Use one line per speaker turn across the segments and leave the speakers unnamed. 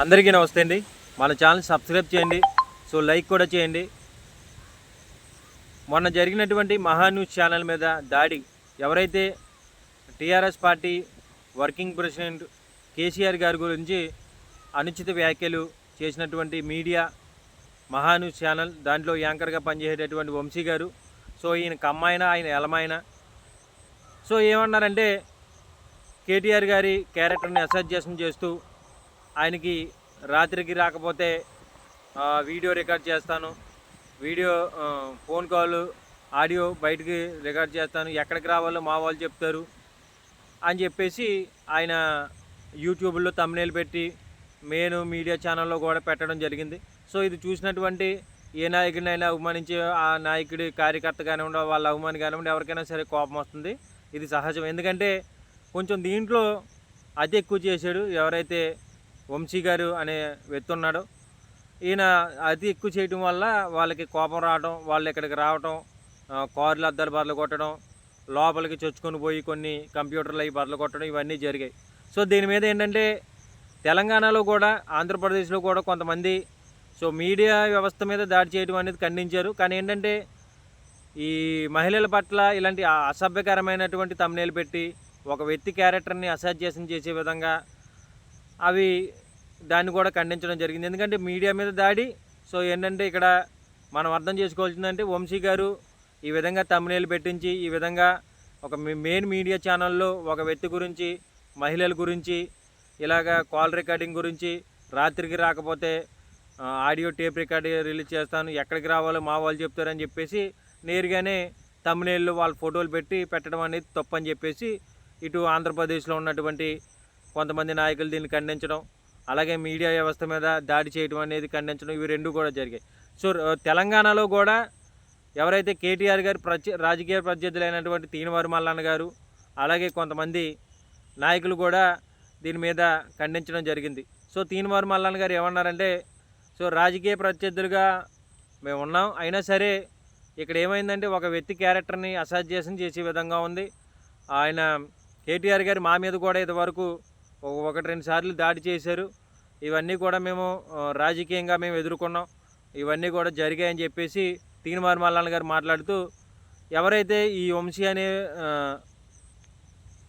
అందరికీ నమస్తే అండి. మన ఛానల్ సబ్స్క్రైబ్ చేయండి. సో లైక్ కూడా చేయండి. మొన్న జరిగినటువంటి మహాన్యూస్ ఛానల్ మీద దాడి. ఎవరైతే TRS party working president KCR garu గురించి అనుచిత వ్యాఖ్యలు చేసినటువంటి మీడియా మహాన్యూస్ ఛానల్ దాంట్లో యాంకర్గా పనిచేసేటటువంటి వంశీ గారు సో ఈయన కమ్మాయిన ఆయన ఎలమాయన. సో ఏమన్నారంటే కేటీఆర్ గారి క్యారెక్టర్ని అసర్జేషన్ చేస్తూ ఆయనకి రాత్రికి రాకపోతే వీడియో రికార్డ్ చేస్తాను. వీడియో ఫోన్ కాల్ ఆడియో బయటికి రికార్డ్ చేస్తాను. ఎక్కడికి రావాలో మా వాళ్ళు చెప్తారు అని చెప్పేసి ఆయన యూట్యూబ్లో తమ్నేలు పెట్టి మెయిన్ మీడియా ఛానల్లో కూడా పెట్టడం జరిగింది. సో ఇది చూసినటువంటి ఏ నాయకుడినైనా అవమానించే ఆ నాయకుడి కార్యకర్త కానివ్వండి వాళ్ళ అవమాని కానివ్వండి ఎవరికైనా సరే కోపం వస్తుంది. ఇది సహజం. ఎందుకంటే కొంచెం దీంట్లో అతి ఎక్కువ చేశాడు ఎవరైతే వంశీ గారు అనే వ్యక్తి ఉన్నాడు. ఈయన అతి ఎక్కువ చేయటం వల్ల వాళ్ళకి కోపం రావడం వాళ్ళు ఇక్కడికి రావటం కార్లు అద్దాలు బదలు కొట్టడం లోపలికి చొచ్చుకొని పోయి కొన్ని కంప్యూటర్లు అవి బదలు కొట్టడం ఇవన్నీ జరిగాయి. సో దీని మీద ఏంటంటే తెలంగాణలో కూడా ఆంధ్రప్రదేశ్లో కూడా కొంతమంది సో మీడియా వ్యవస్థ మీద దాడి చేయడం అనేది ఖండించారు. కానీ ఏంటంటే ఈ మహిళల పట్ల ఇలాంటి అసభ్యకరమైనటువంటి తమ్నేలు పెట్టి ఒక వ్యక్తి క్యారెక్టర్ని అసహ్యసం చేసే విధంగా అవి దాన్ని కూడా ఖండించడం జరిగింది. ఎందుకంటే మీడియా మీద దాడి సో ఏంటంటే ఇక్కడ మనం అర్థం చేసుకోవాల్సిందంటే వంశీ గారు ఈ విధంగా తమ్నేలు పెట్టించి ఈ విధంగా ఒక మె- మెయిన్ మీడియా ఛానల్లో ఒక వ్యక్తి గురించి మహిళల గురించి ఇలాగా కాల్ రికార్డింగ్ గురించి రాత్రికి రాకపోతే ఆడియో టేప్ రికార్డ్ రిలీజ్ చేస్తాను ఎక్కడికి రావాలో మా వాళ్ళు చెప్తారని చెప్పేసి నేరుగానే తమ్నేళ్ళు వాళ్ళ ఫోటోలు పెట్టి పెట్టడం అనేది తప్పని చెప్పేసి ఇటు ఆంధ్రప్రదేశ్లో ఉన్నటువంటి కొంతమంది నాయకులు దీన్ని ఖండించడం అలాగే మీడియా వ్యవస్థ మీద దాడి చేయడం అనేది ఖండించడం ఇవి రెండు కూడా జరిగాయి. సో తెలంగాణలో కూడా ఎవరైతే కేటీఆర్ గారు ప్రత్య రాజకీయ ప్రత్యర్థులైనటువంటి తీనవారు మల్లన్న గారు అలాగే కొంతమంది నాయకులు కూడా దీని మీద ఖండించడం జరిగింది. సో తీనివారు మల్లన్న గారు ఏమన్నారంటే సో రాజకీయ ప్రత్యర్థులుగా మేము ఉన్నాం. అయినా సరే ఇక్కడ ఏమైందంటే ఒక వ్యక్తి క్యారెక్టర్ని అసాధ్యం చేసే విధంగా ఉంది. ఆయన కేటీఆర్ గారు మా మీద కూడా ఇదివరకు ఒకటి రెండు సార్లు దాడి చేశారు. ఇవన్నీ కూడా మేము రాజకీయంగా మేము ఎదుర్కొన్నాం. ఇవన్నీ కూడా జరిగాయని చెప్పేసి తీనిమారు మల్లాన్న గారు మాట్లాడుతూ ఎవరైతే ఈ వంశీ అనే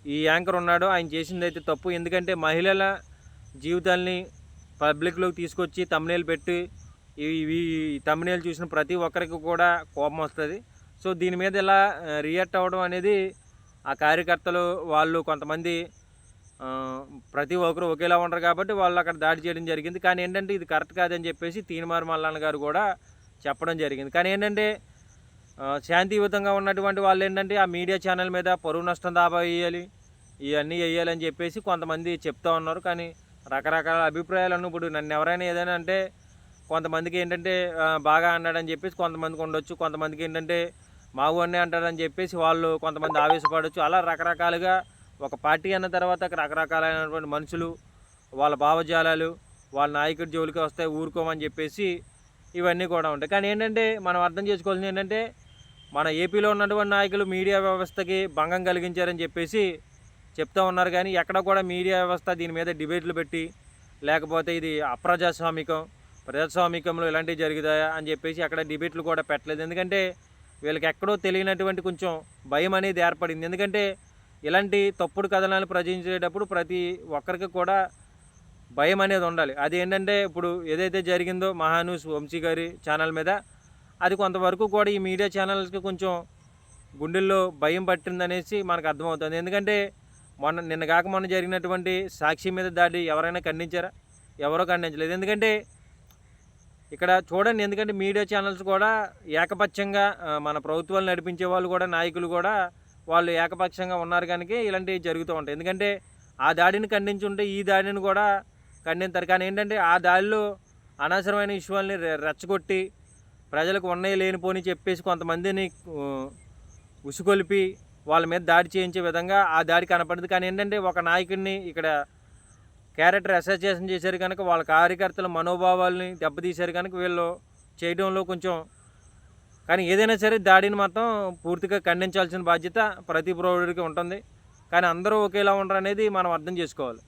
ఈ యాంకర్ ఉన్నాడో ఆయన చేసింది అయితే తప్పు. ఎందుకంటే మహిళల జీవితాల్ని పబ్లిక్లోకి తీసుకొచ్చి తమ్నేలు పెట్టి ఇవి తమ్నేలు చూసిన ప్రతి ఒక్కరికి కూడా కోపం వస్తుంది. సో దీని మీద ఇలా రియాక్ట్ అవ్వడం అనేది ఆ కార్యకర్తలు వాళ్ళు కొంతమంది ఆ, ప్రతి ఒక్కరు ఒకేలా ఉండరు కాబట్టి వాళ్ళు అక్కడ దాడి చేయడం జరిగింది. కానీ ఏంటంటే ఇది కరెక్ట్ కాదని చెప్పేసి తీనిమారు మల్లన్న గారు కూడా చెప్పడం జరిగింది. కానీ ఏంటంటే శాంతియుతంగా ఉన్నటువంటి వాళ్ళు ఏంటంటే ఆ మీడియా ఛానల్ మీద పరువు నష్టం దాబా వేయాలి ఇవన్నీ వేయాలని చెప్పేసి కొంతమంది చెప్తా ఉన్నారు. కానీ రకరకాల అభిప్రాయాలు ఇప్పుడు నన్ను ఎవరైనా ఏదైనా అంటే కొంతమందికి ఏంటంటే బాగా అన్నాడని చెప్పేసి కొంతమందికి ఉండొచ్చు కొంతమందికి ఏంటంటే మావు అన్నే అంటాడని చెప్పేసి వాళ్ళు కొంతమంది ఆవేశపడవచ్చు అలా రకరకాలుగా ఒక పార్టీ అన్న తర్వాత రకరకాలైనటువంటి మనుషులు వాళ్ళ భావజాలాలు వాళ్ళ నాయకుడి జోలికి వస్తే ఊరుకోమని చెప్పేసి ఇవన్నీ కూడా ఉంటాయి. కానీ ఏంటంటే మనం అర్థం చేసుకోవాల్సింది ఏంటంటే మన ఏపీలో ఉన్నటువంటి నాయకులు మీడియా వ్యవస్థకి భంగం కలిగించారని చెప్పేసి చెప్తా ఉన్నారు. కానీ ఎక్కడ కూడా మీడియా వ్యవస్థ దీని మీద డిబేట్లు పెట్టి లేకపోతే ఇది అప్రజాస్వామికం ప్రజాస్వామికంలో ఇలాంటివి జరుగుతాయా అని చెప్పేసి అక్కడ డిబేట్లు కూడా పెట్టలేదు. ఎందుకంటే వీళ్ళకి ఎక్కడో తెలియనటువంటి కొంచెం భయం అనేది ఏర్పడింది. ఎందుకంటే ఇలాంటి తప్పుడు కథనాలు ప్రచురించేటప్పుడు ప్రతి ఒక్కరికి కూడా భయం అనేది ఉండాలి. అది ఏంటంటే ఇప్పుడు ఏదైతే జరిగిందో మహానూస్ వంశీ గారి ఛానల్ మీద అది కొంతవరకు కూడా ఈ మీడియా ఛానల్స్కి కొంచెం గుండెల్లో భయం పట్టిందనేసి మనకు అర్థమవుతుంది. ఎందుకంటే మొన్న నిన్న కాక మొన్న జరిగినటువంటి సాక్షి మీద దాడి ఎవరైనా ఖండించారా? ఎవరో ఖండించలేదు. ఎందుకంటే ఇక్కడ చూడండి ఎందుకంటే మీడియా ఛానల్స్ కూడా ఏకపక్షంగా మన ప్రభుత్వాలు నడిపించే వాళ్ళు కూడా నాయకులు కూడా వాళ్ళు ఏకపక్షంగా ఉన్నారు కనుక ఇలాంటివి జరుగుతూ ఉంటాయి. ఎందుకంటే ఆ దాడిని ఖండించుంటే ఈ దాడిని కూడా ఖండించారు. కానీ ఏంటంటే ఆ దాడిలో అనవసరమైన విషయాల్ని రెచ్చగొట్టి ప్రజలకు ఉన్నాయి లేనిపోని చెప్పేసి కొంతమందిని ఆ, ఉసుకొలిపి వాళ్ళ మీద దాడి చేయించే విధంగా ఆ దాడి కనపడింది. కానీ ఏంటంటే ఒక నాయకుడిని ఇక్కడ క్యారెక్టర్ అసోసియేషన్ చేశారు కనుక వాళ్ళ కార్యకర్తల మనోభావాల్ని దెబ్బతీశారు కనుక వీళ్ళు చేయడంలో కొంచెం కానీ ఏదైనా సరే దాడిని మాత్రం పూర్తిగా ఖండించాల్సిన బాధ్యత ప్రతి ప్రౌఢుడికి ఉంటుంది. కానీ అందరూ ఒకేలా ఉండరు అనేది మనం అర్థం చేసుకోవాలి.